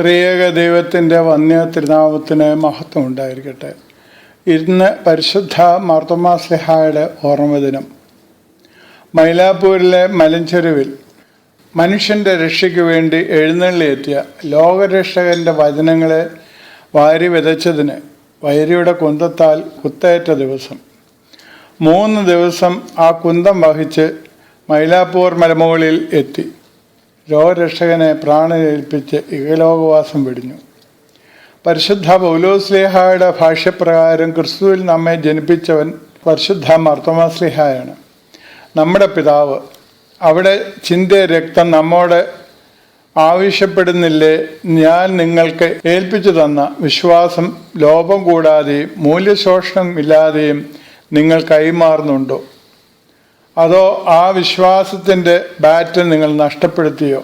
ത്രിയേക ദൈവത്തിന്റെ വന്യ തിരുനാമത്തിന് മഹത്വം ഉണ്ടായിരിക്കട്ടെ. ഇന്ന് പരിശുദ്ധ മാർത്തോമാസ്ലിഹായുടെ ഓർമ്മ ദിനം. മൈലാപ്പൂരിലെ മലഞ്ചെരുവിൽ മനുഷ്യന്റെ രക്ഷയ്ക്ക് വേണ്ടി എഴുന്നള്ളിയെത്തിയ ലോകരക്ഷകന്റെ വചനങ്ങളെ വാരി വിതച്ചതിന് വൈരിയുടെ കുന്തത്താൽ കുത്തേറ്റ ദിവസം. മൂന്ന് ദിവസം ആ കുന്തം വഹിച്ച് മൈലാപ്പൂർ മലമുകളിൽ എത്തി. ലോകരക്ഷകനെ പ്രാണനേൽപ്പിച്ച് ഇഹലോകവാസം വെടിഞ്ഞു. പരിശുദ്ധ പൗലോസ്ലേഹായുടെ ഭാഷ്യപ്രകാരം ക്രിസ്തുവിൽ നമ്മെ ജനിപ്പിച്ചവൻ പരിശുദ്ധ മർത്തമാസ്ലിഹായാണ്. നമ്മുടെ പിതാവ് അവിടെ ചിന്ത രക്തം നമ്മോട് ആവശ്യപ്പെടുന്നില്ലേ? ഞാൻ നിങ്ങൾക്ക് ഏൽപ്പിച്ചു തന്ന വിശ്വാസം ലോപം കൂടാതെയും മൂല്യശോഷണം ഇല്ലാതെയും നിങ്ങൾ കൈമാറുന്നുണ്ടോ? അതോ ആ വിശ്വാസത്തിന്റെ ബാറ്റ് നിങ്ങൾ നഷ്ടപ്പെടുത്തിയോ?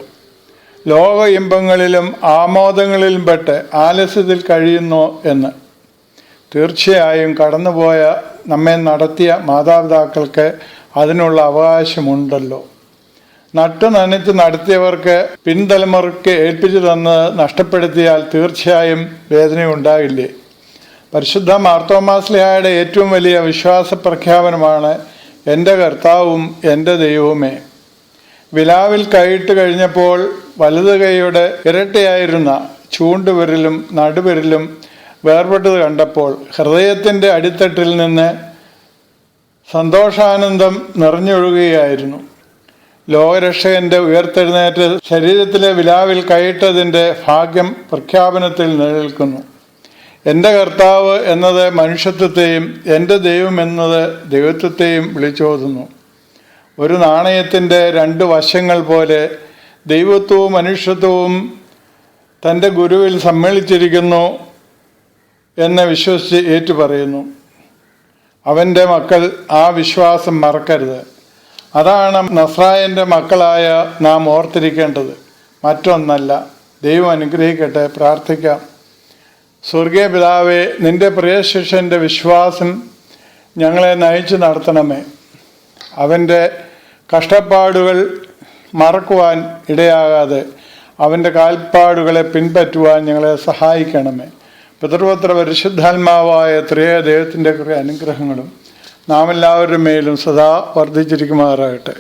ലോക ഇമ്പങ്ങളിലും ആമോദങ്ങളിലും പെട്ട് ആലസ്യത്തിൽ കഴിയുന്നോ എന്ന്. തീർച്ചയായും കടന്നുപോയ നമ്മെ നടത്തിയ മാതാപിതാക്കൾക്ക് അതിനുള്ള അവകാശമുണ്ടല്ലോ. നട്ടു നനച്ച് നടത്തിയവർക്ക് പിൻതലമുറയ്ക്ക് ഏൽപ്പിച്ചു തന്ന് നഷ്ടപ്പെടുത്തിയാൽ തീർച്ചയായും വേദനയുണ്ടാകില്ലേ പരിശുദ്ധ മാർത്തോമാസ്ലിഹായുടെ ഏറ്റവും വലിയ വിശ്വാസ പ്രഖ്യാപനമാണ് എന്റെ കർത്താവും എന്റെ ദൈവവുമേ. വിലാവിൽ കൈയിട്ട് കഴിഞ്ഞപ്പോൾ വലത് കൈയുടെ ഇരട്ടയായിരുന്ന ചൂണ്ടുവിരലും നടുവിരലും വേർപെട്ടത് കണ്ടപ്പോൾ ഹൃദയത്തിന്റെ അടിത്തട്ടിൽ നിന്ന് സന്തോഷാനന്ദം നിറഞ്ഞൊഴുകുകയായിരുന്നു. ലോകരക്ഷകന്റെ ഉയർത്തെഴുന്നേറ്റ് ശരീരത്തിലെ വിലാവിൽ കൈയിട്ടതിന്റെ ഭാഗ്യം പ്രഖ്യാപനത്തിൽ നിലനിൽക്കുന്നു. എന്റെ കർത്താവ് എന്നത് മനുഷ്യത്വത്തെയും എന്റെ ദൈവം എന്നത് ദൈവത്വത്തെയും വിളിച്ചോതുന്നു. ഒരു നാണയത്തിന്റെ രണ്ട് വശങ്ങൾ പോലെ ദൈവത്വവും മനുഷ്യത്വവും തന്റെ ഗുരുവിൽ സമ്മേളിച്ചിരിക്കുന്നു എന്ന് വിശ്വസിച്ച് ഏറ്റുപറയുന്നു. അവന്റെ മക്കൾ ആ വിശ്വാസം മറക്കരുത്. അതാണ് നസ്രായന്റെ മക്കളായ നാം ഓർത്തിരിക്കേണ്ടത്. മറ്റൊന്നല്ല. ദൈവം അനുഗ്രഹിക്കട്ടെ. പ്രാർത്ഥിക്കാം. സ്വർഗീയ പിതാവെ നിന്റെ പ്രിയ ശിഷ്യന്റെ വിശ്വാസം ഞങ്ങളെ നയിച്ചു നടത്തണമേ. അവന്റെ കഷ്ടപ്പാടുകൾ മറക്കുവാൻ ഇടയാകാതെ അവന്റെ കാൽപ്പാടുകളെ പിൻപറ്റുവാൻ ഞങ്ങളെ സഹായിക്കണമേ. പിതൃപത്ര പരിശുദ്ധാത്മാവായ ത്രിയ ദൈവത്തിന്റെ കുറേ അനുഗ്രഹങ്ങളും നാം എല്ലാവരുടെ മേലും സദാ വർദ്ധിച്ചിരിക്കുമാറാകട്ടെ.